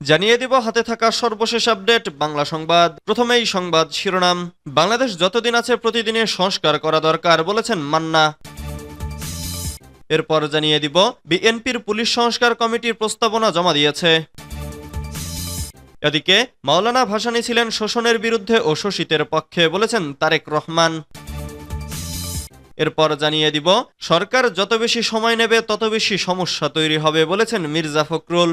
জানিয়ে দিব হাতে থাকা সর্বশেষ আপডেট, বাংলা সংবাদ। প্রথমেই সংবাদ শিরোনাম। বাংলাদেশ যতদিন আছে প্রতিদিনের সংস্কার করা দরকার বলেছেন মান্না। এরপর জানিয়ে দিব, বিএনপির পুলিশ সংস্কার কমিটির প্রস্তাবনা জমা দিয়েছে। এদিকে, মাওলানা ভাসানী ছিলেন শোষণের বিরুদ্ধে ও শোষিতের পক্ষে বলেছেন তারেক রহমান। এরপর জানিয়ে দিব, সরকার যত বেশি সময় নেবে তত বেশি সমস্যা তৈরি হবে বলেছেন মির্জা ফখরুল।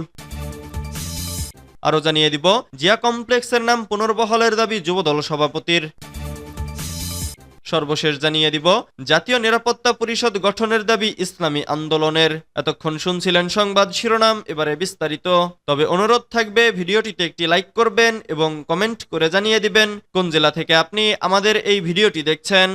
আরও জানিয়ে দিব, জিয়া কমপ্লেক্সের নাম পুনর্বহলের দাবি যুবদল সভাপতির। সর্বশেষ জানিয়ে দিব, জাতীয় নিরাপত্তা পরিষদ গঠনের দাবি ইসলামী আন্দোলনের। এতক্ষণ শুনছিলেন সংবাদ শিরোনাম, এবারে বিস্তারিত। তবে অনুরোধ থাকবে, ভিডিওটিতে একটি লাইক করবেন এবং কমেন্ট করে জানিয়ে দিবেন, কোন জেলা থেকে আপনি আমাদের এই ভিডিওটি দেখছেন।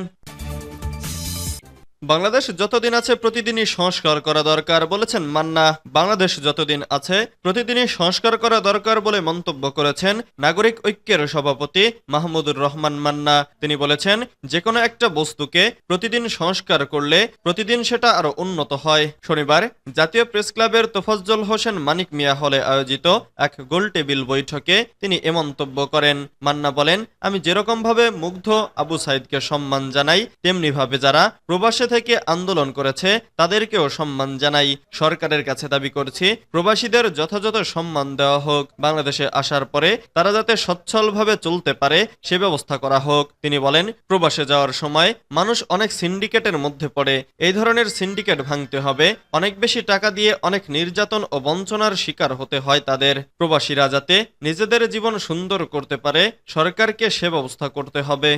বাংলাদেশ যতদিন আছে প্রতিদিনই সংস্কার করা দরকার বলেছেন মান্না। বাংলাদেশ যতদিন আছে প্রতিদিনই সংস্কার করা দরকার বলে মন্তব্য করেছেন নাগরিক ঐক্যের সভাপতি মাহমুদুর রহমান মান্না। তিনি বলেছেন যে কোনো একটা বস্তুকে প্রতিদিন সংস্কার করলে প্রতিদিন সেটা আরও উন্নত হয়। শনিবার জাতীয় প্রেস ক্লাবের তোফাজ্জল হোসেন মানিক মিয়া হলে আয়োজিত এক গোল টেবিল বৈঠকে তিনি এ মন্তব্য করেন। মান্না বলেন, আমি যেরকম ভাবে মুগ্ধ আবু সাইদকে সম্মান জানাই তেমনি ভাবে যারা প্রবাসে থেকে আন্দোলন করেছে, তাদেরকেও সম্মান জানাই। সরকারের কাছে দাবি করছি, প্রবাসীদের যথাযথ সম্মান দেওয়া হোক। বাংলাদেশে আসার পরে তারা যাতে সচ্ছলভাবে চলতে পারে, সে ব্যবস্থা করা হোক। তিনি বলেন, প্রবাসে যাওয়ার সময় মানুষ অনেক সিন্ডিকেটের মধ্যে পড়ে। এই ধরনের সিন্ডিকেট ভাঙতে হবে। অনেক বেশি টাকা দিয়ে অনেক নির্যাতন ও বঞ্চনার শিকার হতে হয় তাদের। প্রবাসীরা যাতে নিজেদের জীবন সুন্দর করতে পারে, সরকারকে সে ব্যবস্থা করতে হবে।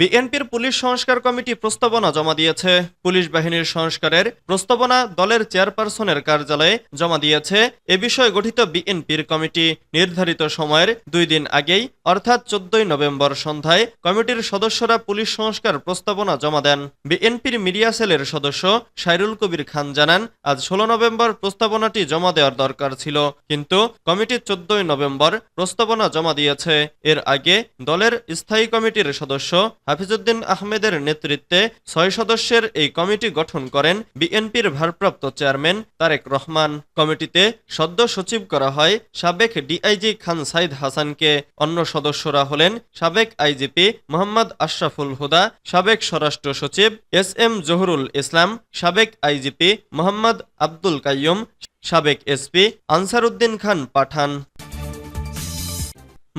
বিএনপির পুলিশ সংস্কার কমিটি প্রস্তাবনা জমা দিয়েছে। পুলিশ বাহিনীর সংস্কারের প্রস্তাবনা দলের চেয়ারপারসনের কার্যালয়ে জমা দিয়েছে। এ বিষয়ে গঠিত বিএনপির কমিটি নির্ধারিত সময়ের দুই দিন আগেই, অর্থাৎ চোদ্দই নভেম্বর সন্ধ্যায়, কমিটির সদস্যরা পুলিশ সংস্কার প্রস্তাবনা জমা দেন। বিএনপির মিডিয়া সেলের সদস্য সাইরুল কবির খান জানান, আজ ষোলো নভেম্বর প্রস্তাবনাটি জমা দেওয়ার দরকার ছিল। কিন্তু কমিটি চোদ্দই নভেম্বর প্রস্তাবনা জমা দিয়েছে। এর আগে দলের স্থায়ী কমিটির সদস্য হাফিজউদ্দিন আহমেদের নেতৃত্বে ছয় সদস্যের এই কমিটি গঠন করেন বিএনপির ভারপ্রাপ্ত চেয়ারম্যান তারেক রহমান। কমিটিতে সদ্য সচিব করা হয় সাবেক ডিআইজি খান সাইদ হাসানকে। অন্য সদস্যরা হলেন সাবেক আইজিপি মোহাম্মদ আশরাফুল হুদা, সাবেক স্বরাষ্ট্র সচিব এস এম জহুরুল ইসলাম, সাবেক আইজিপি মোহাম্মদ আব্দুল কাইয়ুম, সাবেক এসপি আনসারউদ্দিন খান পাঠান।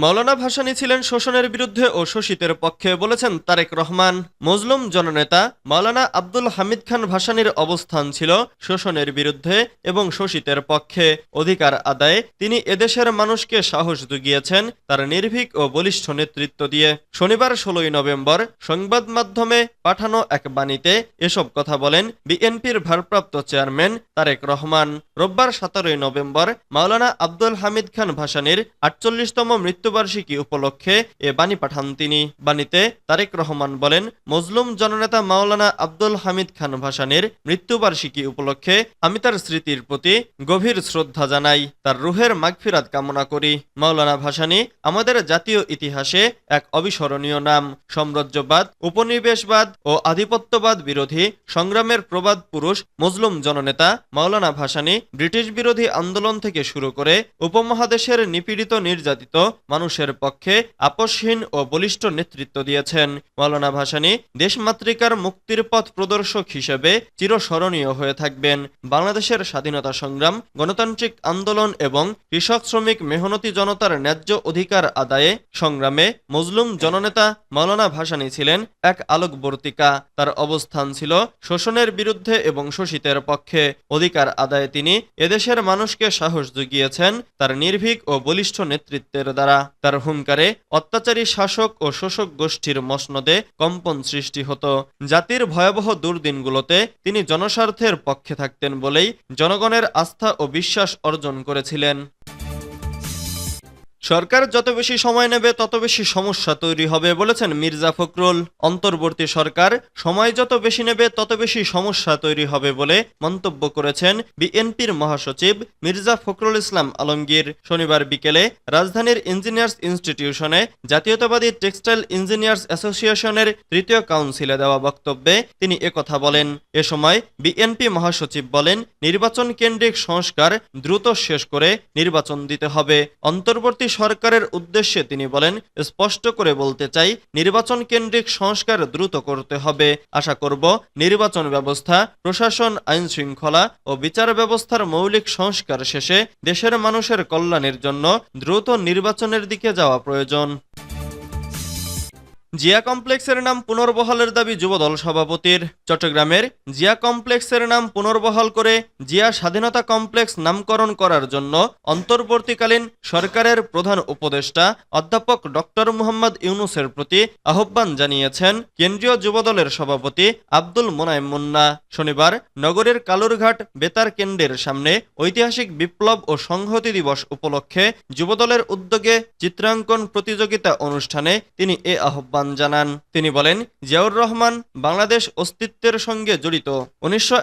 মৌলানা ভাসানী ছিলেন শোষণের বিরুদ্ধে ও শোষিতের পক্ষে বলেছেন তারেক রহমান। মজলুম জননেতা মাওলানা আব্দুল হামিদ খান ভাসানীর অবস্থান ছিল শোষণের বিরুদ্ধে এবং শোষিতের পক্ষে। অধিকার আদায়ে তিনি এদেশের মানুষকে সাহস জুগিয়েছেন তার নির্ভীক ও বলিষ্ঠ নেতৃত্ব দিয়ে। শনিবার ষোলোই নভেম্বর সংবাদ মাধ্যমে পাঠানো এক বাণীতে এসব কথা বলেন বিএনপির ভারপ্রাপ্ত চেয়ারম্যান তারেক রহমান। রোববার সতেরোই নভেম্বর মাওলানা আব্দুল হামিদ খান ভাসানীর আটচল্লিশতম মৃত্যুবার্ষিকী উপলক্ষে এ বাণী পাঠান তিনি। বাণীতে তারেক রহমান বলেন, মজলুম জননেতা মাওলানা আব্দুল হামিদ খান ভাসানীর মৃত্যুবার্ষিকী উপলক্ষে আমি তার স্মৃতির প্রতি গভীর শ্রদ্ধা জানাই, তার রুহের মাগফিরাত কামনা করি। মাওলানা ভাসানী আমাদের জাতীয় ইতিহাসে এক অবিস্মরণীয় নাম। সাম্রাজ্যবাদ, উপনিবেশবাদ ও আধিপত্যবাদ বিরোধী সংগ্রামের প্রবাদ পুরুষ মজলুম জননেতা মাওলানা ভাসানী ব্রিটিশ বিরোধী আন্দোলন থেকে শুরু করে উপমহাদেশের নিপীড়িত নির্যাতিত মানুষের পক্ষে আপসহীন ও বলিষ্ঠ নেতৃত্ব দিয়েছেন। মাওলানা ভাসানী দেশমাতৃকার মুক্তির পথ প্রদর্শক হিসেবে চিরস্মরণীয় হয়ে থাকবেন। বাংলাদেশের স্বাধীনতা সংগ্রাম, গণতান্ত্রিক আন্দোলন এবং কৃষক শ্রমিক মেহনতি জনতার ন্যায্য অধিকার আদায়ে সংগ্রামে মজলুম জননেতা মাওলানা ভাসানী ছিলেন এক আলোকবর্তিকা। তার অবস্থান ছিল শোষণের বিরুদ্ধে এবং শোষিতের পক্ষে। অধিকার আদায়ে তিনি এদেশের মানুষকে সাহস জুগিয়েছেন তার নির্ভীক ও বলিষ্ঠ নেতৃত্বের দ্বারা। তার হুঙ্কারে অত্যাচারী শাসক ও শোষক গোষ্ঠীর মসনদে কম্পন সৃষ্টি হতো। জাতির ভয়াবহ দুর্দিনগুলোতে তিনি জনস্বার্থের পক্ষে থাকতেন বলেই জনগণের আস্থা ও বিশ্বাস অর্জন করেছিলেন। সরকার যত বেশি সময় নেবে, তত বেশি সমস্যা তৈরি হবে বলেছেন মির্জা ফখরুল। অন্তর্বর্তী সরকার সময় যত বেশি নেবে, তত বেশি সমস্যা তৈরি হবে বলে মন্তব্য করেছেন বিএনপির মহাসচিব মির্জা ফখরুল ইসলাম আলমগীর। শনিবার বিকেলে রাজধানীর ইঞ্জিনিয়ার্স ইনস্টিটিউশনে জাতীয়তাবাদী টেক্সটাইল ইঞ্জিনিয়ার্স অ্যাসোসিয়েশনের তৃতীয় কাউন্সিলে দেওয়া বক্তব্যে তিনি একথা বলেন। এ সময় বিএনপি মহাসচিব বলেন, নির্বাচন কেন্দ্রিক সংস্কার দ্রুত শেষ করে নির্বাচন দিতে হবে। অন্তর্বর্তী সরকারের উদ্দেশ্যে তিনি বলেন, স্পষ্ট করে বলতে চাই, নির্বাচন কেন্দ্রিক সংস্কার দ্রুত করতে হবে। আশা করব নির্বাচন ব্যবস্থা, প্রশাসন আইন শৃঙ্খলা ও বিচার ব্যবস্থার মৌলিক সংস্কার শেষে দেশের মানুষের কল্যাণের জন্য দ্রুত নির্বাচনের দিকে যাওয়া প্রয়োজন। জিয়া কমপ্লেক্সের নাম পুনর্বহালের দাবি যুবদল সভাপতির। চট্টগ্রামের জিয়া কমপ্লেক্সের নাম পুনর্বহাল করে জিয়া স্বাধীনতা কমপ্লেক্স নামকরণ করার জন্য অন্তর্বর্তীকালীন সরকারের প্রধান উপদেষ্টা অধ্যাপক ডক্টর মুহাম্মদ ইউনুসের প্রতি আহ্বান জানিয়েছেন কেন্দ্রীয় যুবদলের সভাপতি আব্দুল মোনায়েম মুন্না। শনিবার নগরের কালুরঘাট বেতার কেন্দ্রের সামনে ঐতিহাসিক বিপ্লব ও সংহতি দিবস উপলক্ষে যুবদলের উদ্যোগে চিত্রাঙ্কন প্রতিযোগিতা অনুষ্ঠানে তিনি এ আহ্বান জানান। তিনি বলেন, জিয়াউর রহমান বাংলাদেশ অস্তিত্বের সঙ্গে জড়িত। উনিশশো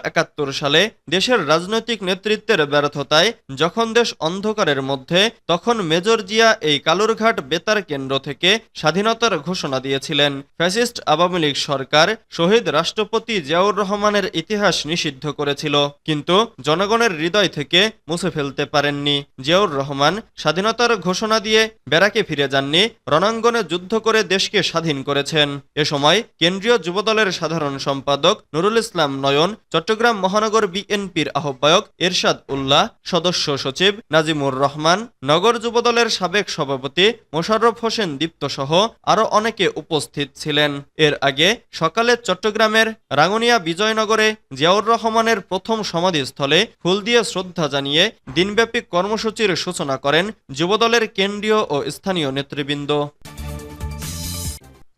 সালে দেশের রাজনৈতিক নেতৃত্বের ব্যর্থতায় যখন দেশ অন্ধকারের মধ্যে, তখন মেজর জিয়া এই কালুরঘাট বেতার কেন্দ্র থেকে স্বাধীনতার ঘোষণা দিয়েছিলেন। ফ্যাসিস্ট আওয়ামী লীগ সরকার শহীদ রাষ্ট্রপতি জিয়াউর রহমানের ইতিহাস নিষিদ্ধ করেছিল, কিন্তু জনগণের হৃদয় থেকে মুছে ফেলতে পারেননি। জিয়াউর রহমান স্বাধীনতার ঘোষণা দিয়ে ব্যারাকে ফিরে যাননি, রণাঙ্গনে যুদ্ধ করে দেশকে স্বাধীন করেছেন। এ সময় কেন্দ্রীয় যুবদলের সাধারণ সম্পাদক নুরুল ইসলাম নয়ন, চট্টগ্রাম মহানগর বিএনপির আহ্বায়ক এরশাদ উল্লাহ, সদস্য সচিব নাজিমুর রহমান, নগর যুবদলের সাবেক সভাপতি মোশাররফ হোসেন দীপ্ত সহ আরও অনেকে উপস্থিত ছিলেন। এর আগে সকালে চট্টগ্রামের রাঙ্গুনিয়া বিজয়নগরে জিয়াউর রহমানের প্রথম সমাধিস্থলে ফুল দিয়ে শ্রদ্ধা জানিয়ে দিনব্যাপী কর্মসূচির সূচনা করেন যুবদলের কেন্দ্রীয় ও স্থানীয় নেতৃবৃন্দ।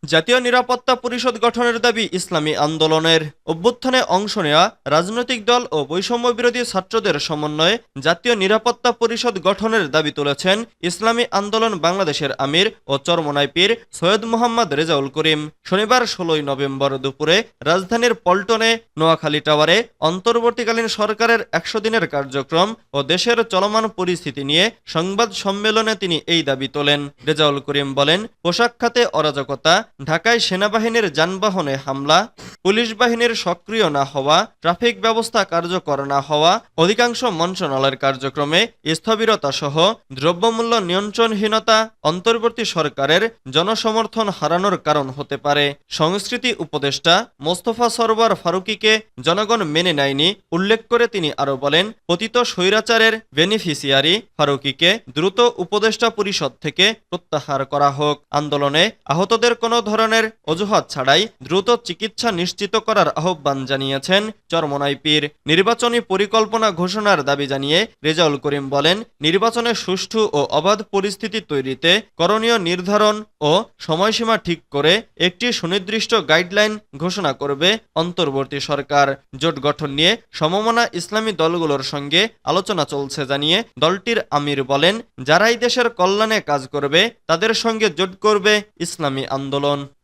জাতীয় নিরাপত্তা পরিষদ গঠনের দাবি ইসলামী আন্দোলনের। অভ্যুত্থানে অংশ নেওয়া রাজনৈতিক দল ও বৈষম্য বিরোধী ছাত্রদের সমন্বয়ে জাতীয় নিরাপত্তা পরিষদ গঠনের দাবি তুলেছেন ইসলামী আন্দোলন বাংলাদেশের আমির ও চরমনাই পীর সৈয়দ মোহাম্মদ রেজাউল করিম। শনিবার ষোলোই নভেম্বর দুপুরে রাজধানীর পল্টনে নোয়াখালী টাওয়ারে অন্তর্বর্তীকালীন সরকারের একশো দিনের কার্যক্রম ও দেশের চলমান পরিস্থিতি নিয়ে সংবাদ সম্মেলনে তিনি এই দাবি তোলেন। রেজাউল করিম বলেন, পোশাক খাতে অরাজকতা ঢাকায় সেনাবাহিনীর যানবাহনে হামলা, পুলিশ বাহিনীর সক্রিয় না হওয়া, ট্রাফিক ব্যবস্থা কার্যকর না হওয়া, অধিকাংশ মন্ত্রণালয়ের কার্যক্রমে স্থবিরতা সহ দ্রব্যমূল্য নিয়ন্ত্রণহীনতা অন্তর্বর্তী সরকারের জনসমর্থন হারানোর কারণ হতে পারে। সংস্কৃতি উপদেষ্টা মোস্তফা সরওয়ার ফারুকিকে জনগণ মেনে নেয়নি, উল্লেখ করে তিনি আরও বলেন, পতিত স্বৈরাচারের বেনিফিসিয়ারি ফারুকিকে দ্রুত উপদেষ্টা পরিষদ থেকে প্রত্যাহার করা হোক। আন্দোলনে আহতদের কোনো ধরনের অজুহাত ছাড়াই দ্রুত চিকিৎসা নিশ্চিত করার আহ্বান জানিয়েছেন চরমনাই নির্বাচনী পরিকল্পনা ঘোষণার দাবি জানিয়ে রেজাউল করিম বলেন, নির্বাচনে সুষ্ঠু ও অবাধ পরিস্থিতি তৈরিতে করণীয় নির্ধারণ ও সময়সীমা ঠিক করে একটি সুনির্দিষ্ট গাইডলাইন ঘোষণা করবে অন্তর্বর্তী সরকার। জোট গঠন নিয়ে সমমনা ইসলামী দলগুলোর সঙ্গে আলোচনা চলছে জানিয়ে দলটির আমির বলেন, যারাই দেশের কল্যাণে কাজ করবে, তাদের সঙ্গে জোট করবে ইসলামী আন্দোলন। down